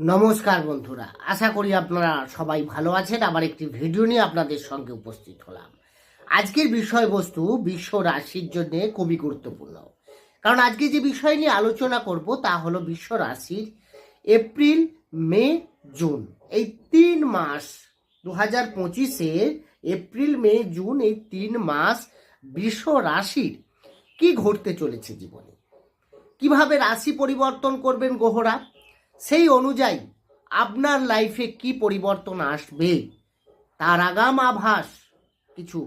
নমস্কার বন্ধুরা, আশা করি আপনারা সবাই ভালো আছেন। আবার একটি ভিডিও নিয়ে আপনাদের সঙ্গে উপস্থিত হলাম। আজকের বিষয়বস্তু বিশ্ব রাশির জন্য খুবই গুরুত্বপূর্ণ। কারণ আজকে যে বিষয় নিয়ে আলোচনা করব তা হলো বিশ্ব রাশির এপ্রিল, মে, জুন। এই তিন মাস দু হাজার পঁচিশের এপ্রিল, মে, জুন এই তিন মাস বিশ্ব রাশির কি ঘটতে চলেছে জীবনে? কীভাবে রাশি পরিবর্তন করবেন গ্রহরা সেই অনুযায়ী আপনার লাইফে কি পরিবর্তন আসবে? তার আগাম আভাস, কিছু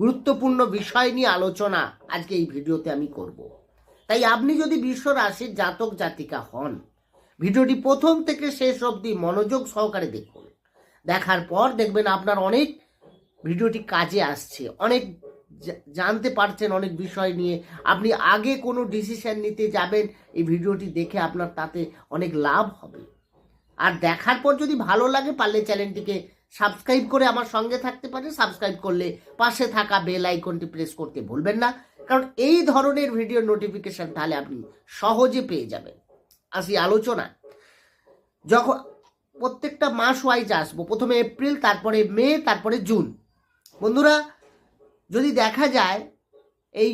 গুরুত্বপূর্ণ বিষয় নিয়ে আলোচনা আজকে এই ভিডিওতে আমি করব। তাই আপনি যদি বিশ্ব রাশির জাতক জাতিকা হন, ভিডিওটি প্রথম থেকে শেষ অবধি মনোযোগ সহকারে দেখুন। দেখার পর দেখবেন আপনার অনেক ভিডিওটি কাজে আসছে, অনেক জানতে পারছেন অনেক বিষয় নিয়ে। আপনি আগে কোনো ডিসিশন নিতে যাবেন, এই ভিডিওটি দেখে আপনার তাতে অনেক লাভ হবে। আর দেখার পর যদি ভালো লাগে, পারলে চ্যানেলটিকে সাবস্ক্রাইব করে আমার সঙ্গে থাকতে পারে সাবস্ক্রাইব করলে পাশে থাকা বেল আইকনটি প্রেস করতে ভুলবেন না। কারণ এই ধরনের ভিডিও নোটিফিকেশন তাহলে আপনি সহজে পেয়ে যাবেন। আসি আলোচনা যখন প্রত্যেকটা মাস ওয়াইজ আসব, প্রথমে এপ্রিল তারপরে মে তারপরে জুন বন্ধুরা যদি দেখা যায় এই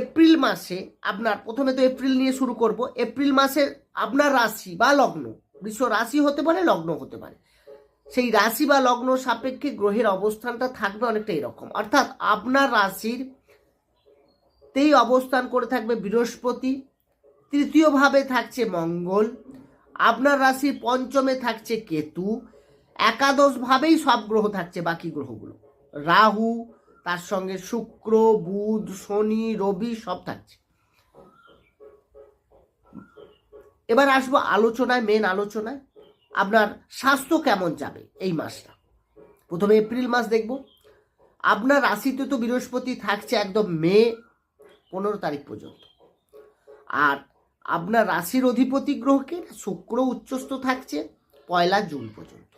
এপ্রিল মাসে আপনার, প্রথমে তো এপ্রিল নিয়ে শুরু করব, এপ্রিল মাসে আপনার রাশি বা লগ্ন বৃষ রাশি হতে পারে, লগ্ন হতে পারে, সেই রাশি বা লগ্ন সাপেক্ষে গ্রহের অবস্থানটা থাকবে অনেকটা এরকম। অর্থাৎ আপনার রাশির তেই অবস্থান করে থাকবে বৃহস্পতি, তৃতীয়ভাবে থাকছে মঙ্গল, আপনার রাশির পঞ্চমে থাকছে কেতু, একাদশভাবেই সব গ্রহ থাকছে বাকি গ্রহগুলো। রাহু তার সঙ্গে শুক্র, বুধ, শনি, রবি সব থাকছে। এবার আসব আলোচনায় মেন আলোচনায়। আপনার স্বাস্থ্য কেমন যাবে এই মাসটা? প্রথমে এপ্রিল মাস দেখব। আপনার রাশিতে তো বৃহস্পতি থাকছে একদম মে পনেরো তারিখ পর্যন্ত। আর আপনার রাশির অধিপতি গ্রহকে শুক্র উচ্চস্থ থাকছে পয়লা জুন পর্যন্ত।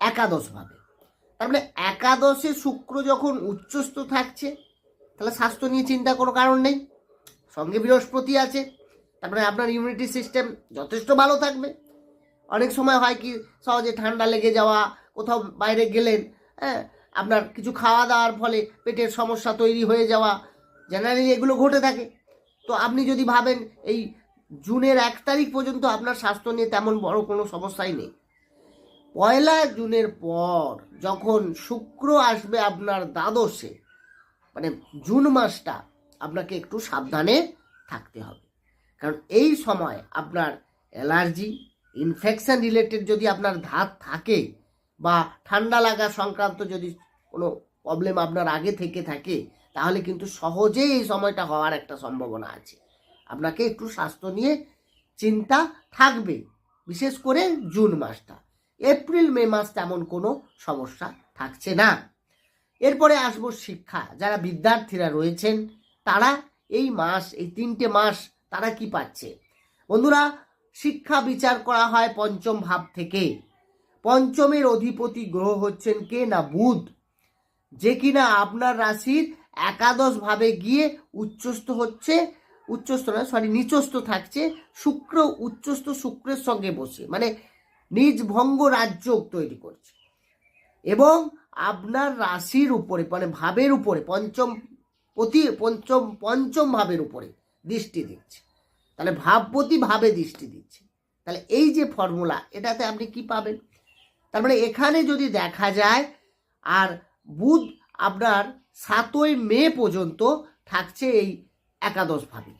একাদশভাবে তার মানে একাদশে শুক্র যখন উচ্চস্থ থাকছে, তাহলে স্বাস্থ্য নিয়ে চিন্তা কোনো কারণ নেই। সঙ্গে বৃহস্পতি আছে তারপরে আপনার ইমিউনিটি সিস্টেম যথেষ্ট ভালো থাকবে। অনেক সময় হয় কি, সহজে ঠান্ডা লেগে যাওয়া, কোথাও বাইরে গেলেন হ্যাঁ আপনার কিছু খাওয়া দাওয়ার ফলে পেটের সমস্যা তৈরি হয়ে যাওয়া জেনারেলি এগুলো ঘটে থাকে। তো আপনি যদি ভাবেন এই জুনের এক তারিখ পর্যন্ত আপনার স্বাস্থ্য নিয়ে তেমন বড় কোনো সমস্যাই নেই। পয়লা জুনের পর যখন শুক্র আসবে আপনার দ্বাদশে মানে জুন মাসটা আপনাকে একটু সাবধানে থাকতে হবে। কারণ এই সময় আপনার অ্যালার্জি ইনফেকশান রিলেটেড যদি আপনার ধাত থাকে বা ঠান্ডা লাগা সংক্রান্ত যদি কোনো প্রবলেম আপনার আগে থেকে থাকে, তাহলে কিন্তু সহজেই এই সময়টা হওয়ার একটা সম্ভাবনা আছে। আপনাকে একটু স্বাস্থ্য নিয়ে চিন্তা থাকবে, বিশেষ করে জুন মাসটা। এপ্রিল, মে মাস তেমন কোনো সমস্যা থাকছে না। এরপরে আসব শিক্ষা। যারা বিদ্যার্থীরা রয়েছেন, তারা এই মাস, এই তিনটে মাস তারা কি পাচ্ছে? বন্ধুরা, শিক্ষা বিচার করা হয় পঞ্চম ভাব থেকে। পঞ্চমের অধিপতি গ্রহ হচ্ছেন কে না বুধ? যে কিনা আপনার রাশির একাদশ ভাবে গিয়ে উচ্চস্থ হচ্ছে, উচ্চস্থ না সরি নিচস্থ থাকছে, শুক্র উচ্চস্থ শুক্রের সঙ্গে বসে। মানে নিজ ভঙ্গ রাজ্য তৈরি করছে। এবং আপনার রাশির উপরে মানে ভাবের উপরে, পঞ্চম প্রতি, পঞ্চম পঞ্চম ভাবের উপরে দৃষ্টি দিচ্ছে। তাহলে ভাবপতি ভাবে দৃষ্টি দিচ্ছে। তাহলে এই যে ফর্মুলা এটাতে আপনি কি পাবেন? তার মানে এখানে যদি দেখা যায়, আর বুধ আপনার সাতই মে পর্যন্ত থাকছে এই একাদশ ভাবে।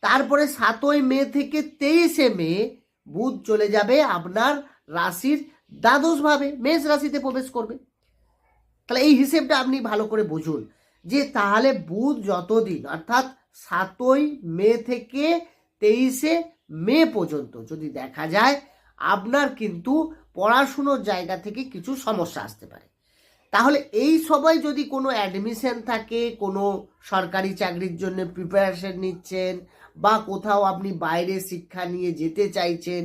তারপরে সাতই মে থেকে তেইশে মে বুধ চলে যাবে আপনার রাশির দ্বাদশ ভাবে, মেষ রাশিতে প্রবেশ করবে। তাহলে এই হিসেবটা আপনি ভালো করে বুঝুন যে তাহলে বুধ যতদিন, অর্থাৎ সাতই মে থেকে তেইশে মে পর্যন্ত যদি দেখা যায়, আপনার কিন্তু পড়াশুনোর জায়গা থেকে কিছু সমস্যা আসতে পারে। তাহলে এই সময় যদি কোনো অ্যাডমিশন থাকে, কোনো সরকারি চাকরির জন্য প্রিপারেশন নিচ্ছেন বা কোথাও আপনি বাইরে শিক্ষা নিয়ে যেতে চাইছেন,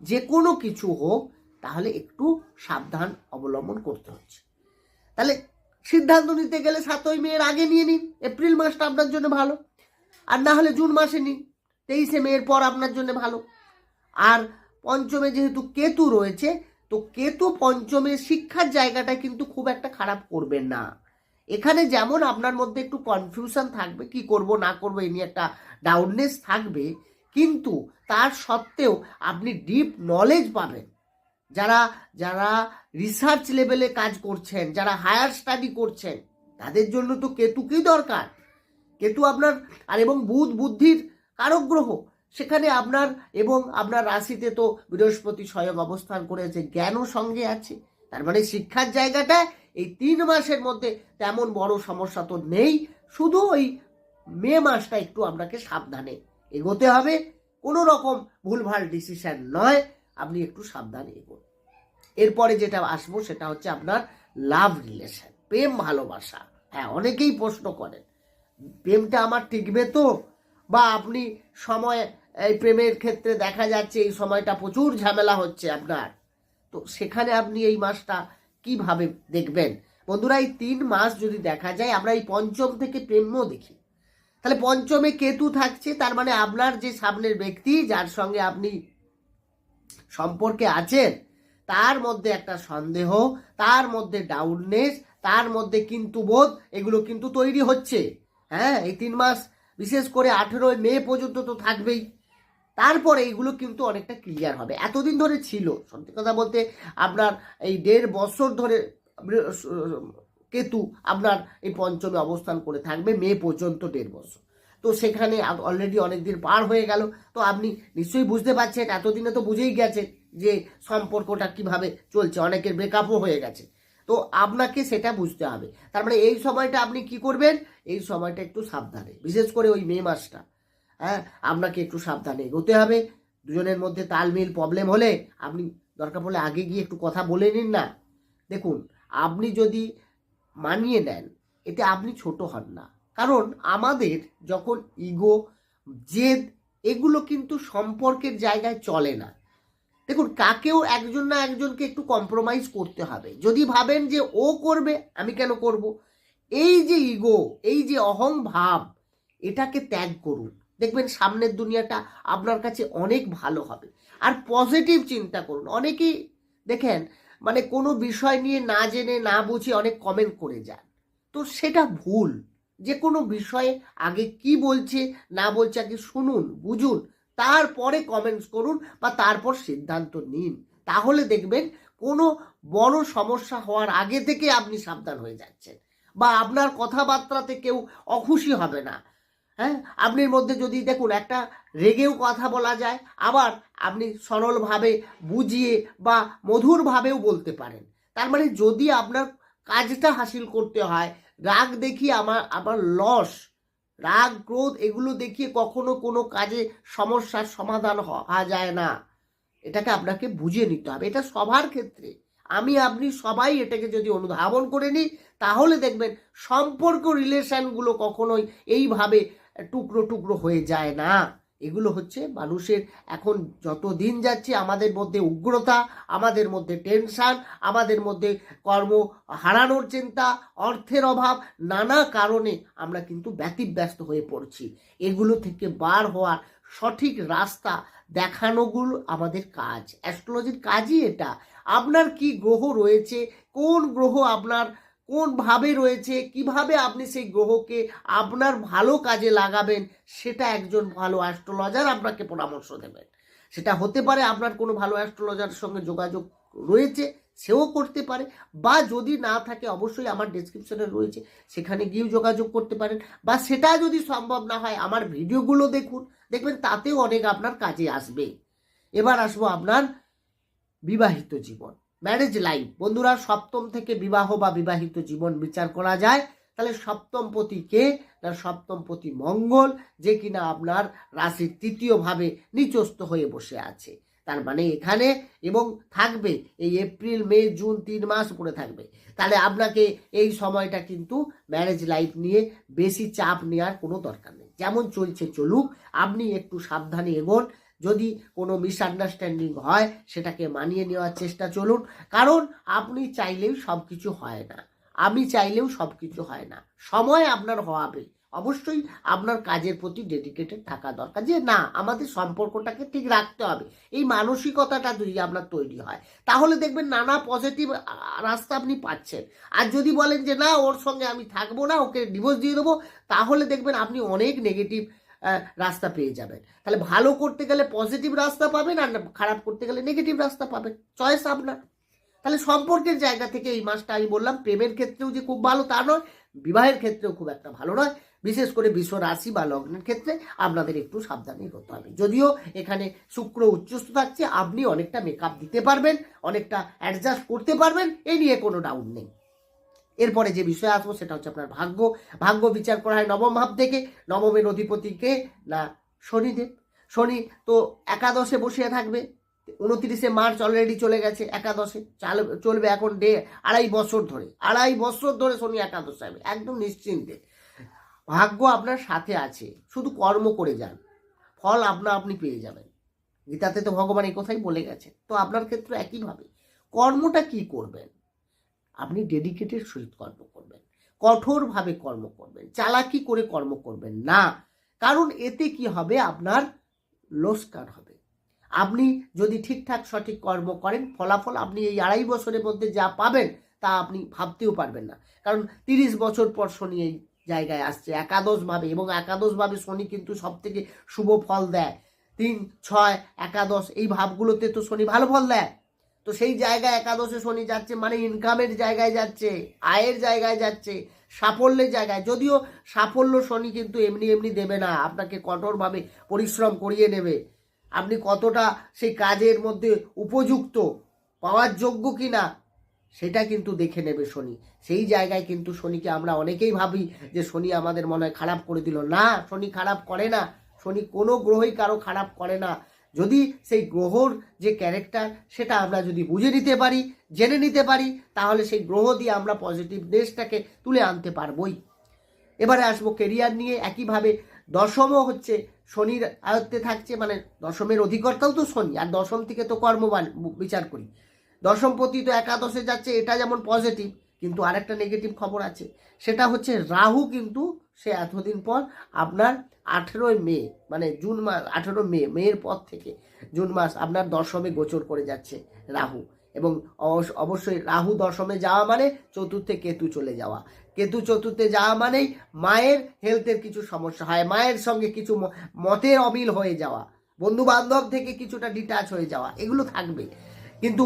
যে কোনো কিছু হোক, তাহলে একটু সাবধান অবলম্বন করতে হচ্ছে। তাহলে সিদ্ধান্ত নিতে গেলে সাতই মেয়ের আগে নিয়ে নিন, এপ্রিল মাসটা আপনার জন্য ভালো, আর না হলে জুন মাসে নিন, তেইশে মেয়ের পর আপনার জন্য ভালো। আর পঞ্চমে যেহেতু কেতু রয়েছে, তো কেতু পঞ্চমে শিক্ষার জায়গাটা কিন্তু খুব একটা খারাপ করবে না। এখানে যেমন আপনার মধ্যে একটু কনফিউশন থাকবে, কি করব, না করব এই নিয়ে একটা ডাউননেস থাকবে, কিন্তু তার সত্ত্বেও আপনি ডিপ নলেজ পাবেন। যারা যারা রিসার্চ লেভেলে কাজ করছেন, যারা হায়ার স্টাডি করছেন, তাদের জন্য তো কেতুকেই দরকার। কেতু আপনার, আর এবং বুধ, বুদ্ধির কারক গ্রহ, সেখানে আপনার এবং আপনার রাশিতে তো বৃহস্পতি স্বয়ং অবস্থান করেছে, জ্ঞানও সঙ্গে আছে। তার মানে শিক্ষার জায়গাটা এই তিন মাসের মধ্যে তেমন বড় সমস্যা তো নেই। শুধু ওই মে মাসটা একটু আপনাকে সাবধানে এগোতে হবে। কোনো রকম ভুলভাল ডিসিশন নয়, আপনি একটু সাবধানে এগোন। এরপরে যেটা আসব সেটা হচ্ছে আপনার লাভ রিলেশন প্রেম ভালোবাসা। হ্যাঁ অনেকেই প্রশ্ন করেন, প্রেমটা আমার টিকবে তো? বা আপনি সময়, এই প্রেমের ক্ষেত্রে দেখা যাচ্ছে এই সময়টা প্রচুর ঝামেলা হচ্ছে আপনার। তো সেখানে আপনি এই মাসটা কীভাবে দেখবেন? বন্ধুরা, এই তিন মাস যদি দেখা যায়, আমরা এই পঞ্চম থেকে প্রেমও দেখি। তাহলে পঞ্চমে কেতু থাকছে, তার মানে আপনার যে সামনের ব্যক্তি যার সঙ্গে আপনি সম্পর্কে আছেন, তার মধ্যে একটা সন্দেহ, তার মধ্যে ডাউননেস তার মধ্যে কিন্তু বোধ, এগুলো কিন্তু তৈরি হচ্ছে। হ্যাঁ এই তিন মাস, বিশেষ করে আঠেরোই মে পর্যন্ত তো থাকবেই। তারপরে এইগুলো কিন্তু অনেকটা ক্লিয়ার হবে। এতদিন ধরে ছিল। সত্যি কথা বলতে, আপনার এই দেড় বছর ধরে কেতু আপনার এই পঞ্চমে অবস্থান করে থাকবে, মে পর্যন্ত দেড় বছর। তো সেখানে অলরেডি অনেক দিন পার হয়ে গেল। তো আপনি নিশ্চয়ই বুঝতে পারছেন, এতদিনে তো বুঝেই গেছেন যে সম্পর্কটা কীভাবে চলছে, অনেকের ব্রেকআপও হয়ে গেছে। তো আপনাকে সেটা বুঝতে হবে। তার মানে এই সময়টা আপনি কি করবেন? এই সময়টা একটু সাবধানে, বিশেষ করে ওই মে মাসটা। হ্যাঁ আপনাকে একটু সাবধানে এগোতে হবে। দুজনের মধ্যে তালমিল প্রবলেম হলে আপনি দরকার পড়লে আগে গিয়ে একটু কথা বলে নিন না। দেখুন, আপনি যদি মানিয়ে নেন, এতে আপনি ছোট হন না। কারণ আমাদের যখন ইগো, জেদ, এগুলো কিন্তু সম্পর্কের জায়গায় চলে না। দেখুন, কাকেও একজন না একজনকে একটু কম্প্রোমাইজ করতে হবে। যদি ভাবেন যে ও করবে, আমি কেন করব? এই যে ইগো, এই যে অহং ভাব, এটাকে ত্যাগ করুন। দেখবেন, সামনের দুনিয়াটা আপনার কাছে অনেক ভালো হবে। আর পজিটিভ চিন্তা করুন। অনেকেই, দেখেন মানে কোনো বিষয় নিয়ে না জেনে, না বুঝে অনেক কমেন্ট করে যান। তো সেটা ভুল। যে কোনো বিষয়ে আগে কি বলছে, না বলছে আগে শুনুন, বুঝুন, তারপরে কমেন্টস করুন বা তারপর সিদ্ধান্ত নিন। তাহলে দেখবেন কোনো বড় সমস্যা হওয়ার আগে থেকে আপনি সাবধান হয়ে যাচ্ছেন। বা আপনার কথাবার্তাতে কেউ অখুশি হবে না। হ্যাঁ? আপনার মধ্যে যদি দেখুন একটা রেগেও কথা বলা যায়, আবার আপনি সরলভাবে বুঝিয়ে বা মধুরভাবেও বলতে পারেন। তার মানে যদি আপনার কাজটা হাসিল করতে হয়, রাগ দেখিয়ে আমার আমার লস, রাগ, ক্রোধ এগুলো দেখিয়ে কখনো কোনো কাজে সমস্যার সমাধান হওয়া যায় না। এটাকে আপনাকে বুঝে নিতে হবে। এটা সবার ক্ষেত্রে। আমি, আপনি সবাই এটাকে যদি অনুধাবন করে নিই, তাহলে দেখবেন সম্পর্ক রিলেশনগুলো কখনোই এইভাবে টুকরো টুকরো হয়ে যায় না। এগুলো হচ্ছে মানুষের এখন যত দিন যাচ্ছে আমাদের মধ্যে উগ্রতা, আমাদের মধ্যে টেনশন আমাদের মধ্যে কর্ম হারানোর চিন্তা, অর্থের অভাব, নানা কারণে আমরা কিন্তু ব্যতিব্যস্ত হয়ে পড়ছি। এগুলো থেকে বার হওয়ার সঠিক রাস্তা দেখানোগুলো আমাদের কাজ। অ্যাস্ট্রোলজির কাজই এটা। আপনার কি গ্রহ রয়েছে? কোন গ্রহ আপনার কোন ভাবে রয়েছে, কীভাবে আপনি সেই গ্রহকে আপনার ভালো কাজে লাগাবেন, সেটা একজন ভালো অ্যাস্ট্রোলজার আপনাকে পরামর্শ দেবেন। সেটা হতে পারে আপনার কোনো ভালো অ্যাস্ট্রোলজারের সঙ্গে যোগাযোগ রয়েছে, সেও করতে পারে, বা যদি না থাকে অবশ্যই আমার ডেসক্রিপশনে রয়েছে, সেখানে গিয়েও যোগাযোগ করতে পারেন, বা সেটা যদি সম্ভব না হয় আমার ভিডিওগুলো দেখুন, দেখবেন তাতেও অনেক আপনার কাজে আসবে। এবার আসব আপনার বিবাহিত জীবন। ম্যারেজ লাইফ বন্ধুরা, সপ্তম থেকে বিবাহ বা বিবাহিত জীবন বিচার করা যায়। তাহলে সপ্তম পতি কে? না, সপ্তম পতি মঙ্গল, যে কিনা আপনার রাশির তৃতীয় ভাবে নিচস্ত হয়ে বসে আছে। তার মানে এখানে এবং থাকবে এই এপ্রিল, মে, জুন তিন মাস পরে থাকবে। তাহলে আপনাকে এই সময়টা কিন্তু ম্যারেজ লাইফ নিয়ে বেশি চাপ নেওয়ার কোনো দরকার নেই। যেমন চলছে, চলুক, আপনি একটু সাবধানে এগোন। যদি কোনো মিসআন্ডারস্ট্যান্ডিং হয়, সেটাকে মানিয়ে নেওয়ার চেষ্টা চলুন। কারণ আপনি চাইলেও সব কিছু হয় না। আমি চাইলেও সব কিছু হয় না। সময় আপনার হওয়াবে অবশ্যই আপনার কাজের প্রতি ডেডিকেটেড থাকা দরকার। যে না, আমাদের সম্পর্কটাকে ঠিক রাখতে হবে। এই মানসিকতাটা যদি আপনার তৈরি হয়, তাহলে দেখবেন নানা পজিটিভ রাস্তা আপনি পাচ্ছেন। আর যদি বলেন যে, না, ওর সঙ্গে আমি থাকব না, ওকে ডিভোর্স দিয়ে দেবো, তাহলে দেখবেন আপনি অনেক নেগেটিভ রাস্তা পেয়ে যাবেন। তাহলে ভালো করতে গেলে পজিটিভ রাস্তা পাবেন আর খারাপ করতে গেলে নেগেটিভ রাস্তা পাবেন। চয়েস আপনার। তাহলে সম্পর্কের জায়গা থেকে এই মাসটা আমি বললাম, প্রেমের ক্ষেত্রেও যে খুব ভালো তা নয়, বিবাহের ক্ষেত্রেও খুব একটা ভালো নয়। বিশেষ করে বিশ্ব রাশি বা লগ্নের ক্ষেত্রে আপনাদের একটু সাবধানী হতে হবে। যদিও এখানে শুক্র উচ্চস্থ থাকছে, আপনি অনেকটা মেকআপ দিতে পারবেন, অনেকটা অ্যাডজাস্ট করতে পারবেন এই নিয়ে কোনো ডাউট নেই। এরপরে যে বিষয় আসব সেটা হচ্ছে আপনার ভাগ্য। ভাগ্য বিচার করা হয় নবম ভাব থেকে। নবমের অধিপতিকে না শনিদেব। শনি তো একাদশে বসিয়ে থাকবে। উনত্রিশে মার্চ অলরেডি চলে গেছে একাদশে। চাল- চলবে এখন ডে, আড়াই বছর ধরে। আড়াই বছর ধরে শনি একাদশ যাবে একদম নিশ্চিন্তে। ভাগ্য আপনার সাথে আছে। শুধু কর্ম করে যান। ফল আপনা আপনি পেয়ে যাবেন। গীতাতে তো ভগবান এই কথাই বলে গেছে তো আপনার ক্ষেত্রে একইভাবে। কর্মটা কি করবেন? আপনি ডেডিকেটেড সহিত কর্ম করবেন। কঠোরভাবে কর্ম করবেন। চালাকি করে কর্ম করবেন না। কারণ এতে কি হবে? আপনার লোসকার হবে। আপনি যদি ঠিকঠাক সঠিক কর্ম করেন, ফলাফল আপনি এই আড়াই বছরের মধ্যে যা পাবেন, তা আপনি ভাবতেও পারবেন না। কারণ তিরিশ বছর পর শনি এই জায়গায় আসছে। একাদশভাবে এবং একাদশভাবে শনি কিন্তু সব থেকে শুভ ফল দেয়। তিন, ছয়, একাদশ এই ভাবগুলোতে তো শনি ভালো ফল দেয়। তো সেই জায়গায় একাদশে শনি যাচ্ছে মানে ইনকামের জায়গায় যাচ্ছে, আয়ের জায়গায় যাচ্ছে, সাফল্যের জায়গায়। যদিও সাফল্য শনি কিন্তু এমনি এমনি দেবে না, আপনাকে কঠোরভাবে পরিশ্রম করিয়ে নেবে। আপনি কতটা সেই কাজের মধ্যে উপযুক্ত, পাওয়ার যোগ্য কি না সেটা কিন্তু দেখে নেবে শনি। সেই জায়গায় কিন্তু শনিকে আমরা অনেকেই ভাবি যে শনি আমাদের মনে হয় খারাপ করে দিল। না, শনি খারাপ করে না। শনি কোনো গ্রহই কারও খারাপ করে না। যদি সেই গ্রহর যে ক্যারেক্টার সেটা আমরা যদি বুঝে নিতে পারি, জেনে নিতে পারি, তাহলে সেই গ্রহ দিয়ে আমরা পজিটিভ দেশটাকে তুলে আনতে পারবই। এবারে আসব কেরিয়ার নিয়ে, একইভাবে দশমও হচ্ছে, শনির আয়ত্তে থাকছে মানে দশমের অধিকর্তাও তো শনি, আর দশম থেকে তো কর্মবান বিচার করি। দশমপতি তো একাদশে যাচ্ছে, এটা যেমন পজিটিভ কিন্তু আরেকটা নেগেটিভ খবর আছে, সেটা হচ্ছে রাহু কিন্তু সে এতদিন পর আপনার আঠেরোই মে মানে জুন মাস আঠেরো মে, মেয়ের পর থেকে জুন মাস আপনার দশমে গোচর করে যাচ্ছে রাহু। এবং অবশ্য- অবশ্যই রাহু দশমে যাওয়া মানে চতুর্থে কেতু চলে যাওয়া। কেতু চতুর্থে যাওয়া মানেই মায়ের হেলথের কিছু সমস্যা হয়, মায়ের সঙ্গে কিছু মতের অমিল হয়ে যাওয়া বন্ধু বান্ধব থেকে কিছুটা ডিটাচ হয়ে যাওয়া, এগুলো থাকবে। কিন্তু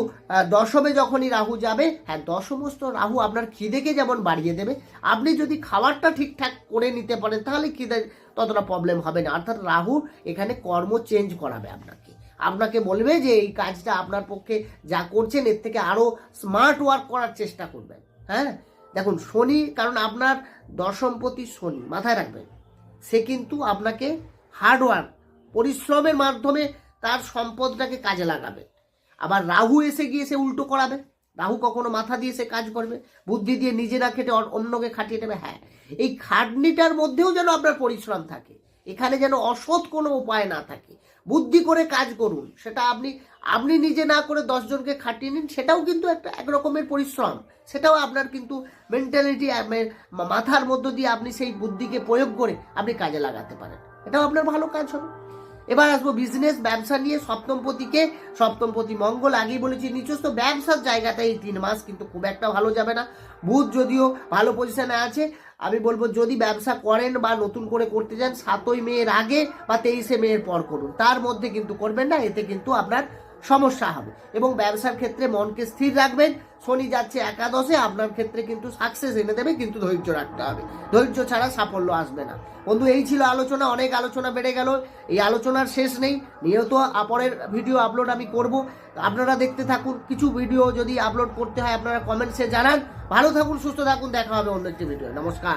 দশমে যখনই রাহু যাবে হ্যাঁ দশমস্ত রাহু আপনার খিদেকে যেমন বাড়িয়ে দেবে, আপনি যদি খাবারটা ঠিকঠাক করে নিতে পারেন, তাহলে খিদে ততটা প্রবলেম হবে না। অর্থাৎ রাহু এখানে কর্ম চেঞ্জ করাবে আপনাকে। আপনাকে বলবে যে, এই কাজটা আপনার পক্ষে যা করছেন, এর থেকে আরও স্মার্ট ওয়ার্ক করার চেষ্টা করবেন। হ্যাঁ? দেখুন, শনি, কারণ আপনার দশমপতি শনি, মাথায় রাখবেন, সে কিন্তু আপনাকে হার্ডওয়ার্ক পরিশ্রমের মাধ্যমে তার সম্পদটাকে কাজে লাগাবে। আবার রাহু এসে গিয়ে সে উল্টো করাবে। রাহু কখনো মাথা দিয়ে সে কাজ করবে, বুদ্ধি দিয়ে নিজে না খেটে অন্যকে খাটিয়ে নেবে হ্যাঁ এই খাটনিটার মধ্যেও যেন আপনার পরিশ্রম থাকে। এখানে যেন অসৎ কোনো উপায় না থাকে। বুদ্ধি করে কাজ করুন, সেটা আপনি আপনি নিজে না করে দশজনকে খাটিয়ে নিন, সেটাও কিন্তু একটা এক রকমের পরিশ্রম। সেটাও আপনার কিন্তু মেন্টালিটি মাথার মধ্য দিয়ে আপনি সেই বুদ্ধিকে প্রয়োগ করে আপনি কাজে লাগাতে পারেন। এটাও আপনার ভালো কাজ হবে। এবার আসব বিজনেস ব্যবসা নিয়ে সপ্তমপতিকে সপ্তমপতি মঙ্গল, আগেই বলেছি, নিজস্ব ব্যবসার জায়গাটা এই তিন মাস, কিন্তু খুব একটা ভালো যাবে না। বুধ যদিও ভালো পজিশানে আছে, আমি বলব যদি ব্যবসা করেন বা নতুন করে করতে যান, সাতই মেয়ের আগে বা তেইশে মেয়ের পর করুন। তার মধ্যে কিন্তু করবেন না, এতে কিন্তু আপনার সমস্যা হবে। এবং ব্যবসার ক্ষেত্রে মনকে স্থির রাখবেন। শনি যাচ্ছে একাদশে, আপনার ক্ষেত্রে কিন্তু সাকসেস এনে দেবে, কিন্তু ধৈর্য রাখতে হবে। ধৈর্য ছাড়া সাফল্য আসবে না। বন্ধু, এই ছিল আলোচনা, অনেক আলোচনা বেড়ে গেল। এই আলোচনার শেষ নেই। নিয়ত পরের ভিডিও আপলোড আমি করব। আপনারা দেখতে থাকুন। কিছু ভিডিও যদি আপলোড করতে হয়, আপনারা কমেন্টসে জানান। ভালো থাকুন, সুস্থ থাকুন। দেখা হবে অন্য একটি ভিডিও নমস্কার।